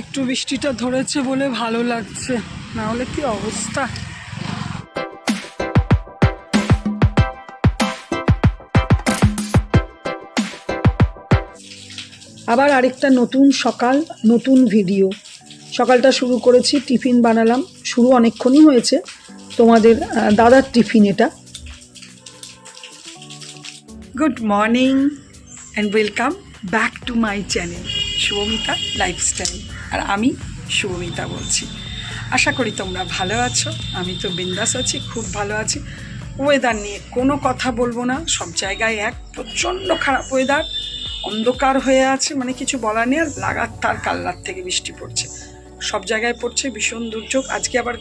একটু বৃষ্টিটা ধরেছে বলে ভালো লাগছে। না হলে কি অবস্থা? আবার আরেকটা নতুন সকাল, নতুন ভিডিও সকালটা শুরু করেছি, টিফিন বানালাম। শুরু অনেকক্ষণই হয়েছে। তোমাদের দাদার টিফিন এটা। Good morning and welcome back to my channel Shubhamita lifestyle আর আমি শুভমিতা বলছি। আশা করি তোমরা ভালো আছো। আমি তো বিন্দাস আছি, খুব ভালো আছি। ওয়েদার নিয়ে কোনো কথা বলব না। সব জায়গায় এক প্রচণ্ড খারাপ ওয়েদার অন্ধকার হয়ে আছে মানে কিছু বলার নেই। আর লাগাতার কাল্লার থেকে বৃষ্টি পড়ছে। সব জায়গায় পড়ছে ভীষণ দুর্যোগ। আজকে আবার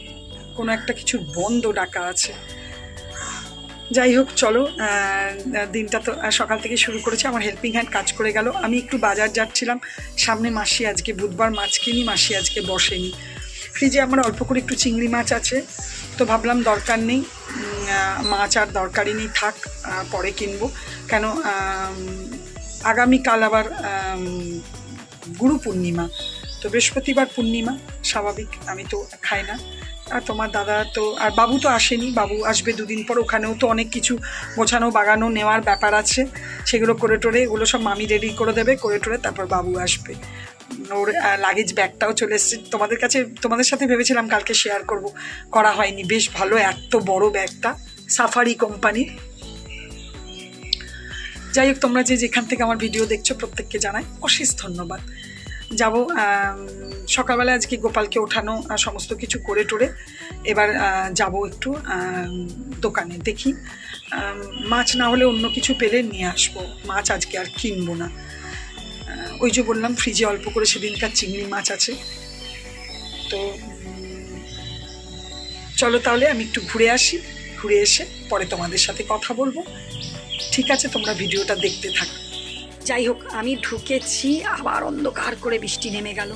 কোনো একটা কিছু বন্ধ ডাকা আছে। যাই হোক, চলো দিনটা তো সকাল থেকে শুরু করেছে, আমার হেল্পিং হ্যান্ড কাজ করে গেল। আমি একটু বাজার যাচ্ছিলাম, সামনে মাসি আজকে, বুধবার মাছ কিনি, মাসি আজকে বসেনি। ফ্রিজে আমার অল্প করে একটু চিংড়ি মাছ আছে, তো ভাবলাম দরকার নেই মাছ আর দরকারই নেই, থাক পরে কিনবো। কেন আগামীকাল আবার গুরু পূর্ণিমা, তো বৃহস্পতিবার পূর্ণিমা, স্বাভাবিক, আমি তো খাই না। আর তোমার দাদা তো, আর বাবু তো আসেনি, বাবু আসবে দুদিন পর, ওখানেও তো অনেক কিছু গোছানো, বাগানো, নেওয়ার ব্যাপার আছে। সেগুলো করে টোরে, এগুলো সব মামি রেডি করে দেবে, করে টোরে তারপর বাবু আসবে। ওর লাগেজ ব্যাগটাও চলে এসছে। তোমাদের কাছে, তোমাদের সাথে ভেবেছিলাম কালকে শেয়ার করব। করা হয়নি। বেশ ভালো, এত বড় ব্যাগটা সাফারি কোম্পানির যাই হোক, তোমরা যে যেখান থেকে আমার ভিডিও দেখছ, প্রত্যেককে জানাই অশেষ ধন্যবাদ। যাব সকালবেলা আজকে গোপালকে ওঠানো সমস্ত কিছু করে টোরে। এবার যাব একটু দোকানে দেখি। মাছ না হলে অন্য কিছু পেলে নিয়ে আসব। মাছ আজকে আর কিনবো না। ওই যে বললাম ফ্রিজে অল্প করে সেদিনকার চিংড়ি মাছ আছে। তো চলো তাহলে আমি একটু ঘুরে আসি। ঘুরে এসে পরে তোমাদের সাথে কথা বলব। ঠিক আছে, তোমরা ভিডিওটা দেখতে থাকো। যাই হোক, আমি ঢুকেছি, আবার অন্ধকার করে বৃষ্টি নেমে গেল।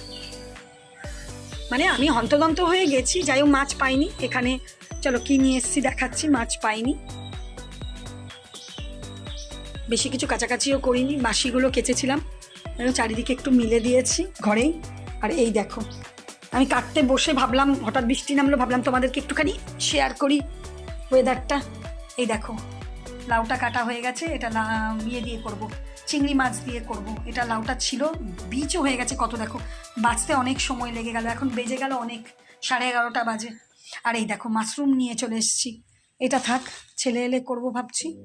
মানে আমি হন্তদন্ত হয়ে গেছি, যাই হোক, মাছ পাইনি। এখানে, চলো কি নিয়ে এসছি দেখাচ্ছি, মাছ পাইনি। বেশি কিছু কাছাকাছিও করিনি, বাসিগুলো কেচেছিলাম। চারিদিকে একটু মিলে দিয়েছি ঘরেই। আর এই দেখো, আমি কাটতে বসে ভাবলাম, হঠাৎ বৃষ্টি নামলো, ভাবলাম তোমাদেরকে একটুখানি শেয়ার করি ওয়েদারটা এই দেখো, লাউটা কাটা হয়ে গেছে, এটা ইয়ে দিয়ে করব। চিংড়ি মাছ দিয়ে করব। এটা লাউটা ছিল, বীজও হয়ে গেছে কত দেখো। বাঁচতে অনেক সময় লেগে গেল, এখন বেজে গেল অনেক, সাড়ে এগারোটা বাজে। আর এই দেখো, মাশরুম নিয়ে চলে এসেছি। এটা থাক, ছেলে এলে করব ভাবছি।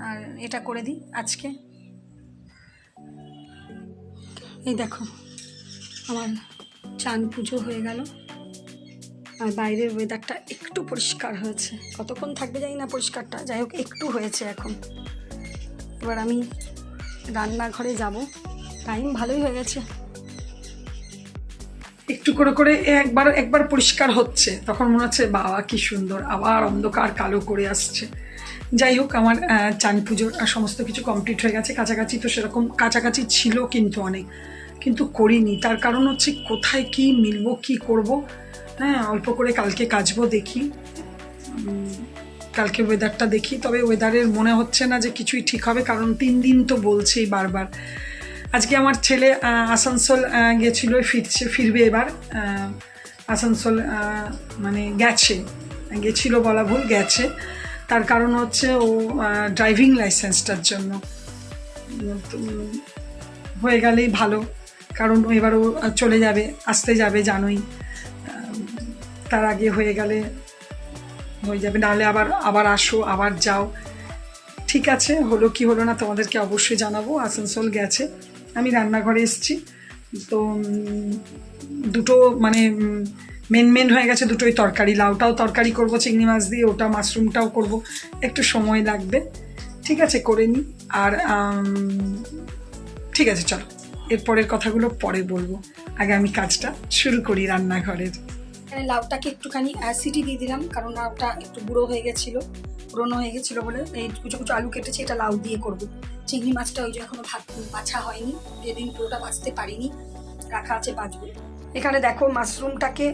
আর এটা করে দিই আজকে। এই দেখো, আমার চান পুজো হয়ে গেল। আর বাইরের ওয়েদারটা একটু পরিষ্কার হয়েছে। কতক্ষণ থাকবে জানি না পরিষ্কারটা। যাই হোক, একটু হয়েছে এখন। এবার আমি রান্নাঘরে যাব। টাইম ভালোই হয়ে গেছে। একটু করে করে একবার একবার পরিষ্কার হচ্ছে। তখন মনে হচ্ছে, বাবা কি সুন্দর, আবার অন্ধকার কালো করে আসছে। যাই হোক, আমার চান পুজোর সমস্ত কিছু কমপ্লিট হয়ে গেছে। কাছাকাছি তো সেরকম, কাছাকাছি ছিল কিন্তু অনেক। কিন্তু করিনি। তার কারণ হচ্ছে, কোথায় কি মিলবো, কি করব? হ্যাঁ অল্প করে কালকে কাচবো দেখি। কালকে ওয়েদারটা দেখি, তবে ওয়েদারের মনে হচ্ছে না যে কিছুই ঠিক হবে, কারণ তিন দিন তো বলছেই বারবার। আজকে আমার ছেলে আসানসোল গেছিল, ফিরছে, ফিরবে এবার। আসানসোল মানে গেছে, গেছিল বলা ভুল, গেছে। তার কারণ হচ্ছে ও ড্রাইভিং লাইসেন্সটার জন্য। হয়ে গেলেই ভালো, কারণ এবার ও চলে যাবে, আসতে যাবে জানোই। তার আগে হয়ে গেলে হয়ে যাবে। নাহলে আবার আবার আসো, আবার যাও। ঠিক আছে, হলো কি হলো না তোমাদেরকে অবশ্যই জানাব। আসানসোল গেছে। আমি রান্নাঘরে এসেছি। তো দুটো মানে মেন মেন হয়ে গেছে দুটোই তরকারি। লাউটাও তরকারি করব, চিংড়ি মাছ দিয়ে, ওটা মাশরুমটাও করব। একটু সময় লাগবে। ঠিক আছে, করে নিই। আর ঠিক আছে, চলো। এরপরের কথাগুলো পরে বলব। আগে আমি কাজটা শুরু করি রান্নাঘরের। এখানে লাউটাকে একটুখানি অ্যাসিডি দিয়ে দিলাম, কারণ লাউটা একটু বুড়ো হয়ে গেছিল, পুরোনো হয়ে গেছিল বলে এই কুচো কুচো আলু কেটেছি, এটা লাউ দিয়ে করব। চিংড়ি মাছটা ওই যে এখনও ভাত, বাছা হয়নি, যেদিন পুরোটা বাঁচতে পারিনি, রাখা আছে বাছবো এখানে দেখো মাশরুমটাকে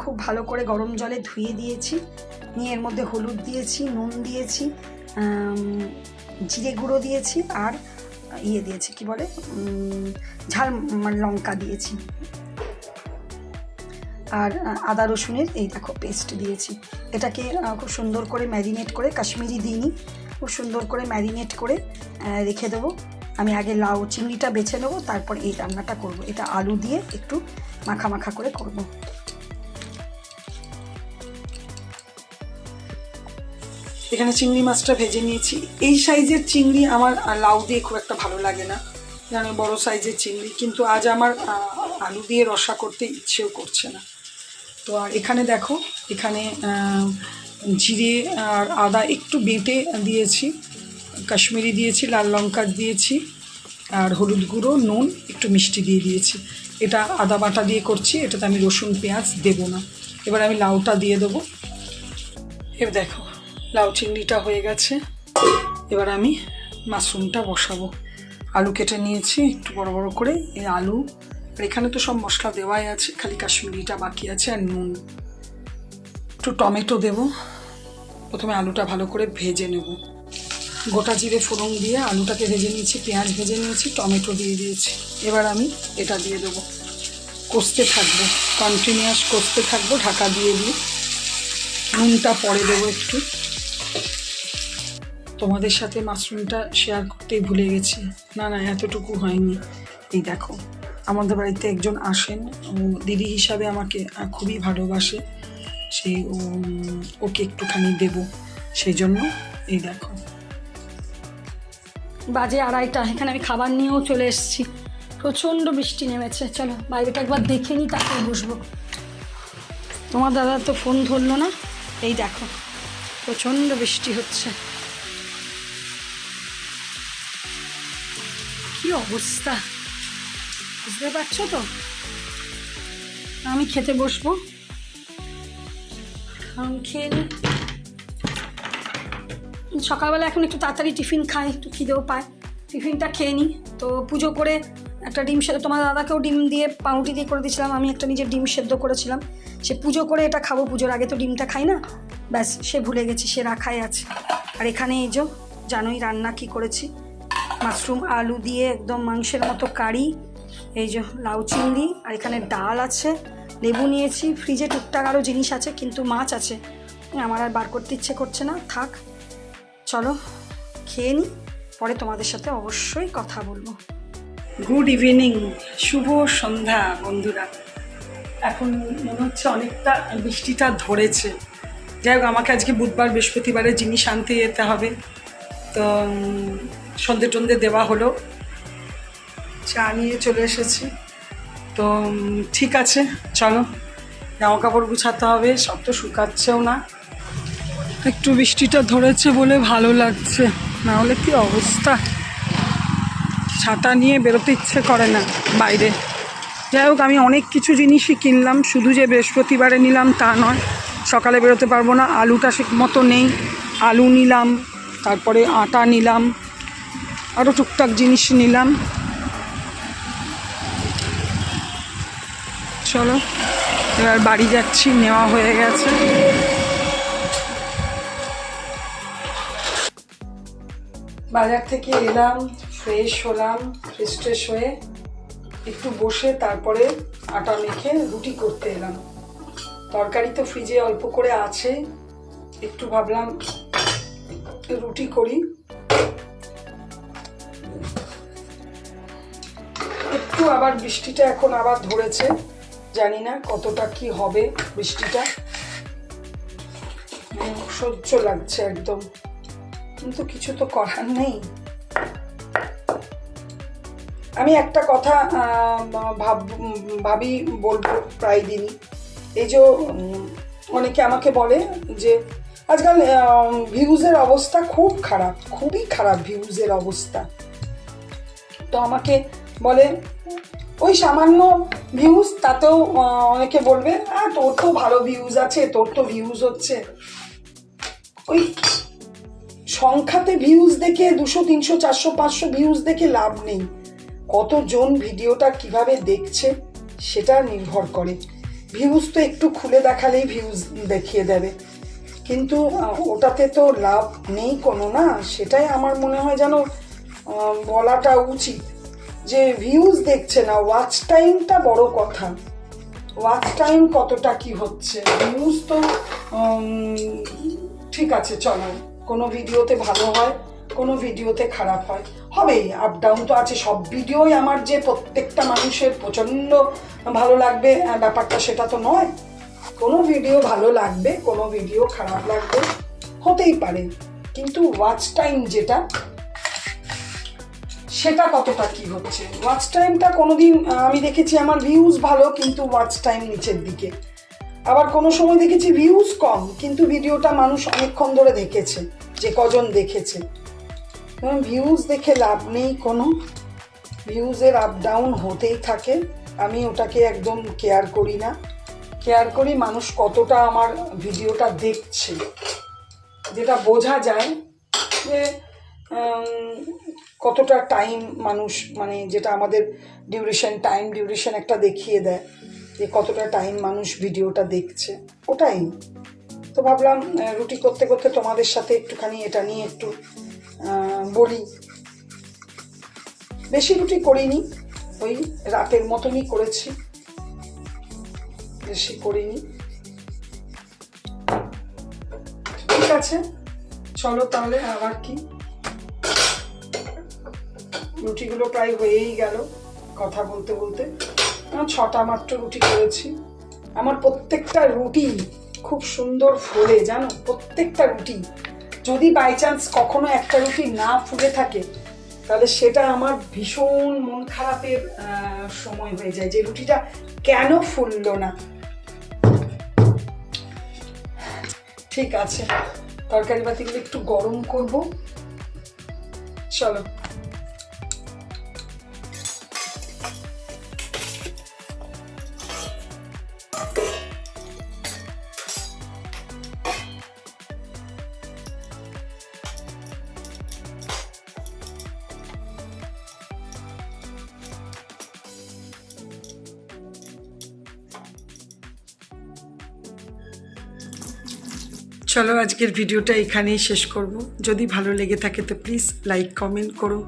খুব ভালো করে গরম জলে ধুয়ে দিয়েছি, নিয়ে এর মধ্যে হলুদ দিয়েছি, নুন দিয়েছি জিরে গুঁড়ো দিয়েছি আর ইয়ে দিয়েছি, কি বলে? ঝাল মানে লঙ্কা দিয়েছি। আর আদা রসুনের এই দেখো পেস্ট দিয়েছি। এটাকে খুব সুন্দর করে ম্যারিনেট করে, কাশ্মীরি দিইনি, খুব সুন্দর করে ম্যারিনেট করে রেখে দেবো। আমি আগে লাউ, চিংড়িটা বেছে নেব, তারপর এই রান্নাটা করব। এটা আলু দিয়ে একটু মাখা মাখা করে করব। এখানে চিংড়ি মাছটা ভেজে নিয়েছি। এই সাইজের চিংড়ি আমার লাউ দিয়ে খুব একটা ভালো লাগে না। জানো, বড় সাইজের চিংড়ি। কিন্তু আজ আমার আলু দিয়ে রসা করতে ইচ্ছেও করছে না। তো আর এখানে দেখো, এখানে জিরে আর আদা একটু বেটে দিয়েছি, কাশ্মীরি দিয়েছি, লাল লঙ্কা দিয়েছি, আর হলুদ গুঁড়ো, নুন, একটু মিষ্টি দিয়ে দিয়েছি। এটা আদা বাটা দিয়ে করছি, এটাতে আমি রসুন, পেঁয়াজ দেবো না। এবার আমি লাউটা দিয়ে দেবো। এবার দেখো, লাউ চিংড়িটা হয়ে গেছে। এবার আমি মাশরুমটা বসাবো। আলু কেটে নিয়েছি, একটু বড় বড় করে, এই আলু আর এখানে তো সব মশলা দেওয়াই আছে, খালি কাশ্মীরিটা বাকি আছে আর নুন। একটু টমেটো দেবো। প্রথমে আলুটা ভালো করে ভেজে নেব। গোটা জিরে ফোড়ন দিয়ে আলুটাকে ভেজে নিয়েছি, পেঁয়াজ ভেজে নিয়েছি, টমেটো দিয়ে দিয়েছি। এবার আমি এটা দিয়ে দেবো। কষতে থাকব কন্টিনিউয়াস কষতে থাকব, ঢাকা দিয়ে দিয়ে। নুনটা পরে দেবো একটু। তোমাদের সাথে মাশরুমটা শেয়ার করতেই ভুলে গেছি। না না, এতটুকু হয়নি। এই দেখো। আমাদের বাড়িতে একজন আসেন। দিদি হিসাবে আমাকে খুবই ভালোবাসে। সেই ওকে একটুখানি দেবো সেই জন্য এই দেখো। বাজে আড়াইটা, এখানে আমি খাবার নিয়েও চলে এসেছি। প্রচণ্ড বৃষ্টি নেমেছে। চলো, বাইরেটা একবার দেখে নিই তারপর বসবো। তোমার দাদা তো ফোন ধরলো না? এই দেখো, প্রচণ্ড বৃষ্টি হচ্ছে। কি অবস্থা? বুঝতে পারছ তো? আমি খেতে বসবো। আমি খেয়ে নিই সকালবেলা এখন একটু তাড়াতাড়ি টিফিন খাই, একটু খিদেও পায়। টিফিনটা খেয়ে নিই তো পুজো করে একটা ডিম সেদ্ধ, তোমার দাদাকেও ডিম দিয়ে পাউরুটি দিয়ে করে দিয়েছিলাম, আমি একটা নিজের ডিম সেদ্ধ করেছিলাম। সে পুজো করে এটা খাব পুজোর আগে, তো ডিমটা খাই না? ব্যাস, সে ভুলে গেছি, সে রাখাই আছে। আর এখানে এই যে, জানোই রান্না কি করেছি। মাশরুম আলু দিয়ে একদম মাংসের মতো কারি এই যে লাউ চিংড়ি, আর এখানে ডাল আছে, লেবু নিয়েছি, ফ্রিজে টুকটাক আরও জিনিস আছে, কিন্তু মাছ আছে। আমার আর বার করতে ইচ্ছে করছে না, থাক। চলো, খেয়ে নিই পরে তোমাদের সাথে অবশ্যই কথা বলব। গুড ইভিনিং শুভ সন্ধ্যা, বন্ধুরা। এখন মনে হচ্ছে অনেকটা বৃষ্টিটা ধরেছে। যাই হোক, আমাকে আজকে বুধবার বৃহস্পতিবারে জিনিস আনতে যেতে হবে। তো সন্ধে টন্ধে দেওয়া হলো। চা নিয়ে চলে এসেছি। তো ঠিক আছে, চলো। জামা কাপড় গুছাতে হবে, সব তো শুকাচ্ছেও না। একটু বৃষ্টিটা ধরেছে বলে ভালো লাগছে, না হলে কি অবস্থা? ছাতা নিয়ে বেরোতে ইচ্ছে করে না বাইরে। যাই হোক, আমি অনেক কিছু জিনিসই কিনলাম, শুধু যে বৃহস্পতিবারে নিলাম তা নয়। সকালে বেরোতে পারব না, আলুটা ঠিক মতো নেই। আলু নিলাম, তারপরে আটা নিলাম আরও টুকটাক জিনিস নিলাম। চলো, এবার বাড়ি যাচ্ছি, নেওয়া হয়ে গেছে। বাজার থেকে এলাম ফ্রেশ হলাম ফ্রেশ ট্রেশ হয়ে একটু বসে তারপরে আটা মেখে রুটি করতে এলাম। তরকারি তো ফ্রিজে অল্প করে আছে, একটু ভাবলাম রুটি করি। একটু আবার বৃষ্টিটা এখন আবার ধরেছে। জানি না কতটা কি হবে বৃষ্টিটা। সহ্য লাগছে একদম। কিন্তু কিছু তো করার নেই। আমি একটা কথা ভাব, ভাবি, বলব প্রায় দিনই। এই যে অনেকে আমাকে বলে যে, আজকাল ভিউজের অবস্থা খুব খারাপ, খুবই খারাপ ভিউজের অবস্থা। তো আমাকে বলে ওই সামান্য ভিউজ তাতেও অনেকে বলবে হ্যাঁ তোর তো ভালো ভিউজ আছে, তোর তো ভিউজ হচ্ছে। ওই সংখ্যাতে ভিউজ দেখে দুশো, তিনশো, চারশো, পাঁচশো ভিউজ দেখে লাভ নেই। কতজন ভিডিওটা কীভাবে দেখছে, সেটা নির্ভর করে। ভিউজ তো একটু খুলে দেখালেই ভিউজ দেখিয়ে দেবে। কিন্তু ওটাতে তো লাভ নেই কোনো না। সেটাই আমার মনে হয় যেন বলাটা উচিত। যে ভিউজ দেখছে না ওয়াচ টাইমটা বড় কথা। ওয়াচ টাইম কতটা কি হচ্ছে? ভিউজ তো ঠিক আছে, চলো। কোনো ভিডিওতে ভালো হয়, কোনো ভিডিওতে খারাপ হয়। হবেই আপ ডাউন তো আছে, সব ভিডিওই আমার যে প্রত্যেকটা মানুষের প্রচণ্ড ভালো লাগবে ব্যাপারটা সেটা তো নয়। কোনো ভিডিও ভালো লাগবে, কোনো ভিডিও খারাপ লাগবে, হতেই পারে। কিন্তু ওয়াচ টাইম যেটা সেটা কতটা কি হচ্ছে? ওয়াচ টাইমটা কোনোদিন আমি দেখেছি আমার ভিউজ ভালো, কিন্তু ওয়াচ টাইম নিচের দিকে। আবার কোনো সময় দেখেছি ভিউজ কম, কিন্তু ভিডিওটা মানুষ অনেকক্ষণ ধরে দেখেছে, যে কজন দেখেছে। ভিউজ দেখে লাভ নেই কোনো। ভিউজের আপ ডাউন হতেই থাকে। আমি ওটাকে একদম কেয়ার করি না। কেয়ার করি মানুষ কতটা আমার ভিডিওটা দেখছে। যেটা বোঝা যায় যে কতটা টাইম মানুষ মানে যেটা আমাদের ডিউরেশন টাইম ডিউরেশন একটা দেখিয়ে দেয় যে কতটা টাইম মানুষ ভিডিওটা দেখছে। ওটাই। তো ভাবলাম রুটি করতে করতে তোমাদের সাথে একটুখানি এটা নিয়ে একটু বলি। বেশি রুটি করিনি, ওই রাতের মতনই করেছি। বেশি করিনি। ঠিক আছে, চলো তাহলে আবার কি? রুটিগুলো প্রায় হয়েই গেল কথা বলতে বলতে। ছটা মাত্র রুটি করেছি। আমার প্রত্যেকটা রুটি খুব সুন্দর ফোলে, জানো? প্রত্যেকটা রুটি। যদি বাই চান্স কখনো একটা রুটি না ফুলে থাকে, তাহলে সেটা আমার ভীষণ মন খারাপের সময় হয়ে যায় যে রুটিটা কেন ফুললো না। ঠিক আছে, তরকারি বাতিগুলো একটু গরম করব। চলো। চলো আজকের ভিডিওটা এখানেই শেষ করব। যদি ভালো লেগে থাকে তো প্লিজ লাইক কমেন্ট করো।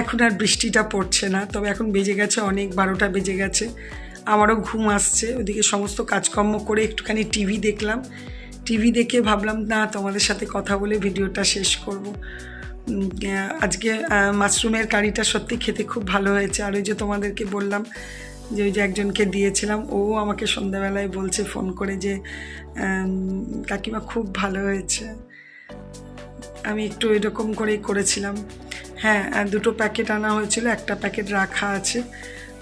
এখন আর বৃষ্টিটা পড়ছে না, তবে এখন বেজে গেছে অনেক, বারোটা বেজে গেছে। আমারও ঘুম আসছে, ওদিকে সমস্ত কাজকর্ম করে একটুখানি টিভি দেখলাম। টিভি দেখে ভাবলাম, না, তোমাদের সাথে কথা বলে ভিডিওটা শেষ করব। আজকে মাশরুমের কারিটা সত্যি খেতে খুব ভালো হয়েছে। আর ওই যে তোমাদেরকে বললাম যে ওই যে একজনকে দিয়েছিলাম, ও আমাকে সন্ধ্যাবেলায় বলছে, ফোন করে যে কাকিমা খুব ভালো হয়েছে। আমি একটু এরকম করেই করেছিলাম। হ্যাঁ দুটো প্যাকেট আনা হয়েছিল, একটা প্যাকেট রাখা আছে।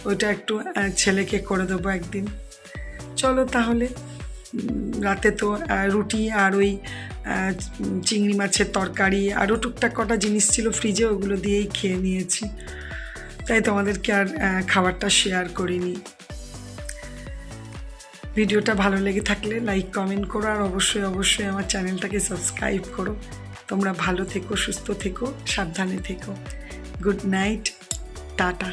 ওইটা একটু ছেলেকে করে দেবো একদিন। চলো তাহলে রাতে তো রুটি আর ওই চিংড়ি মাছের তরকারি আরও টুকটাক কটা জিনিস ছিল ফ্রিজে, ওগুলো দিয়েই খেয়ে নিয়েছি। তাই তোমাদেরকে আর খাবারটা শেয়ার করিনি। ভিডিওটা ভালো লেগে থাকলে লাইক কমেন্ট করো আর অবশ্যই অবশ্যই আমার চ্যানেলটাকে সাবস্ক্রাইব করো। তোমরা ভালো থেকো, সুস্থ থেকো, সাবধানে থেকো। Good night tata.